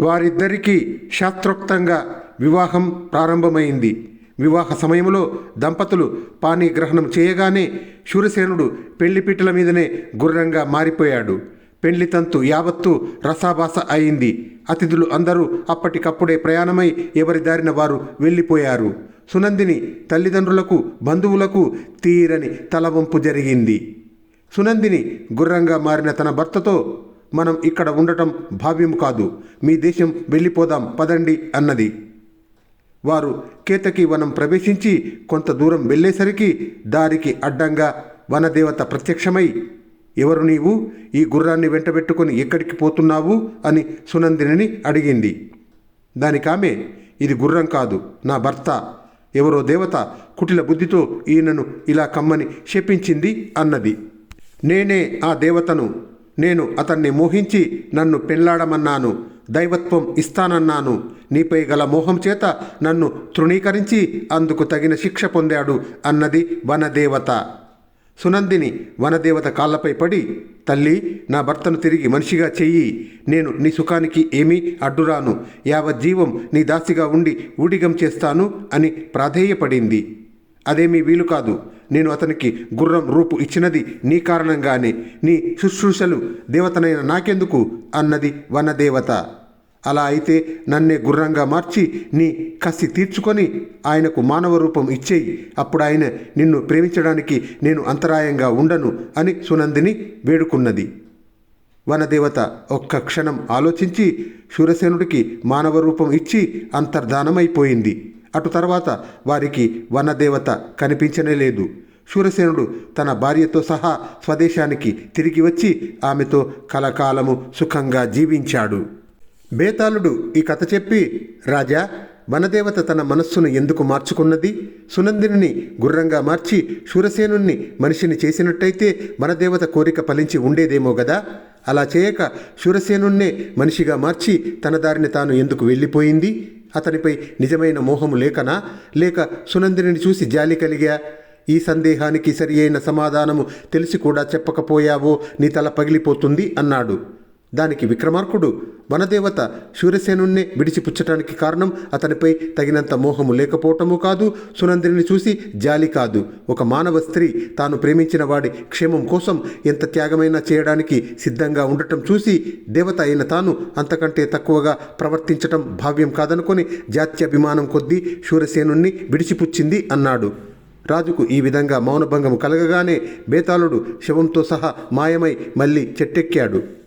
వారిద్దరికీ శాస్త్రోక్తంగా వివాహం ప్రారంభమైంది. వివాహ సమయంలో దంపతులు పాణిగ్రహణం చేయగానే శూరసేనుడు పెళ్ళిపీటల మీదనే గుర్రంగా మారిపోయాడు. పెళ్ళి తంతు యావత్తు రసాభాస అయింది. అతిథులు అందరూ అప్పటికప్పుడే ప్రయాణమై ఎవరి దారిన వారు వెళ్ళిపోయారు. సునందిని తల్లిదండ్రులకు బంధువులకు తీరని తలవంపు జరిగింది. సునందిని గుర్రంగా మారిన తన భర్తతో మనం ఇక్కడ ఉండటం భావ్యం కాదు. మీ దేశం వెళ్ళిపోదాం పదండి అన్నది. వారు కేతకి వనం ప్రవేశించి కొంత దూరం వెళ్ళేసరికి దారికి అడ్డంగా వనదేవత ప్రత్యక్షమై ఎవరు నీవు? ఈ గుర్రాన్ని వెంటబెట్టుకొని ఎక్కడికి పోతున్నావు? అని సునందిని అడిగింది. దానికామె ఇది గుర్రం కాదు నా భర్త ఎవరో దేవత కుటిల బుద్ధితో ఈయనను ఇలా కమ్మని శపించింది అన్నది. నేనే ఆ దేవతను నేను అతన్ని మోహించి నన్ను పెళ్ళాడమన్నాను దైవత్వం ఇస్తానన్నాను. నీపై గల మోహం చేత నన్ను తృణీకరించి అందుకు తగిన శిక్ష పొందాడు అన్నది వనదేవత. సునందిని వనదేవత కాళ్ళపై పడి తల్లి నా భర్తను తిరిగి మనిషిగా చెయ్యి. నేను నీ సుఖానికి ఏమీ అడ్డురాను. యావజ్జీవం నీ దాసిగా ఉండి ఊడిగం చేస్తాను అని ప్రాధేయపడింది. అదేమీ వీలు కాదు. నేను అతనికి గుర్రం రూపు ఇచ్చినది నీ కారణంగానే. నీ శుశ్రూషలు దేవతనైన నాకెందుకు? అన్నది వనదేవత. అలా అయితే నన్నే గుర్రంగా మార్చి నీ కసి తీర్చుకొని ఆయనకు మానవ రూపం ఇచ్చేయి. అప్పుడు ఆయన నిన్ను ప్రేమించడానికి నేను అంతరాయంగా ఉండను అని సునందిని వేడుకున్నది. వనదేవత ఒక్క క్షణం ఆలోచించి శూరసేనుడికి మానవ రూపం ఇచ్చి అంతర్ధానమైపోయింది. అటు తర్వాత వారికి వనదేవత కనిపించనే లేదు. శూరసేనుడు తన భార్యతో సహా స్వదేశానికి తిరిగి వచ్చి ఆమెతో కలకాలము సుఖంగా జీవించాడు. బేతాళుడు ఈ కథ చెప్పి రాజా వనదేవత తన మనస్సును ఎందుకు మార్చుకున్నది? సునందిని గుర్రంగా మార్చి శూరసేనుణ్ణి మనిషిని చేసినట్టయితే వనదేవత కోరిక ఫలించి ఉండేదేమో గదా? అలా చేయక శూరసేనుణ్ణే మనిషిగా మార్చి తన దారిని తాను ఎందుకు వెళ్ళిపోయింది? అతనిపై నిజమైన మోహము లేకనా? లేక సునందిని చూసి జాలి కలిగా ఈ సందేహానికి సరి అయిన సమాధానము తెలిసి కూడా చెప్పకపోయావో నీ తల పగిలిపోతుంది అన్నాడు. దానికి విక్రమార్కుడు వనదేవత శూరసేనుణ్ణి విడిచిపుచ్చటానికి కారణం అతనిపై తగినంత మోహము లేకపోవటము కాదు. సునందిని చూసి జాలి కాదు. ఒక మానవ స్త్రీ తాను ప్రేమించిన వాడి క్షేమం కోసం ఎంత త్యాగమైనా చేయడానికి సిద్ధంగా ఉండటం చూసి దేవత అయిన తాను అంతకంటే తక్కువగా ప్రవర్తించటం భావ్యం కాదనుకొని జాత్యభిమానం కొద్దీ శూరసేనుణ్ణి విడిచిపుచ్చింది అన్నాడు. రాజుకు ఈ విధంగా మౌనభంగం కలగగానే బేతాళుడు శవంతో సహా మాయమై మళ్ళీ చెట్టెక్కాడు.